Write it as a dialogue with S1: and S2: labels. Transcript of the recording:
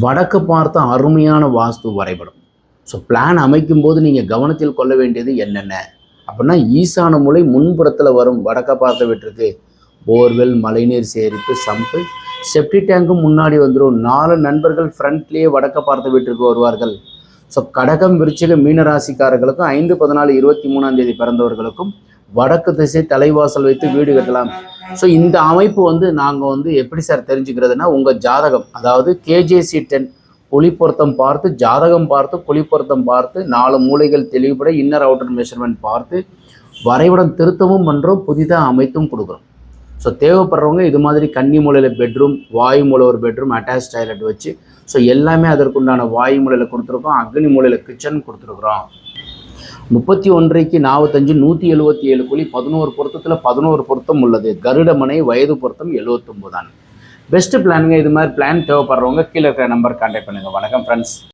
S1: வடக்கு பார்த்த அருமையான வாஸ்து வரைபடம். ஸோ பிளான் அமைக்கும் போது நீங்கள் கவனத்தில் கொள்ள வேண்டியது என்னென்ன? அப்படின்னா ஈசான மூலை முன்புறத்தில் வரும் வடக்க பார்த்த வீட்டிற்கு போர்வெல் மழைநீர் சேரிப்பு சம்பு செப்டி டேங்கும் முன்னாடி வந்துடும் நாலு நண்பர்கள் ஃப்ரண்ட்லேயே வடக்க பார்த்த வீட்டிற்கு வருவார்கள். ஸோ கடகம் விருச்சிக மீனராசிக்காரர்களுக்கும் ஐந்து பதினாலு இருபத்தி மூணாம் தேதி பிறந்தவர்களுக்கும் வடக்கு திசை தலைவாசல் வைத்து வீடு கட்டலாம். ஸோ இந்த அமைப்பு வந்து நாங்கள் வந்து எப்படி சார் தெரிஞ்சுக்கிறதுனா உங்கள் ஜாதகம் அதாவது கேஜேசி டென் குழி பொருத்தம் பார்த்து ஜாதகம் பார்த்து குழி பொருத்தம் பார்த்து நாலு மூலைகள் தெளிவுபட இன்னர் அவுட்டர் மெஷர்மெண்ட் பார்த்து வரைபடம் திருத்தமும் பண்ணுறோம் புதிதாக அமைத்தும் கொடுக்குறோம். ஸோ தேவைப்படுறவங்க இது மாதிரி கன்னி மூலையில் பெட்ரூம் வாயு மூலை ஒரு பெட்ரூம் அட்டாச் டாய்லெட் வச்சு ஸோ எல்லாமே அதற்குண்டான வாயு மூலையில் கொடுத்துருக்கோம் அக்னி மூலையில் கிச்சன் கொடுத்துருக்குறோம். முப்பத்தி ஒன்றைக்கு நாற்பத்தஞ்சு நூற்றி எழுபத்தி ஏழு குழி பதினோரு பொருத்தத்தில் பதினோரு பொருத்தம் உள்ளது. கருடமனை வயது பொருத்தம் எழுபத்தொம்போதான் பெஸ்ட்டு பிளானுங்க இது மாதிரி பிளான் தேவைப்படுறவங்க கீழே இருக்கிற நம்பர் கான்டாக்ட் பண்ணுங்கள் வணக்கம் ஃப்ரெண்ட்ஸ்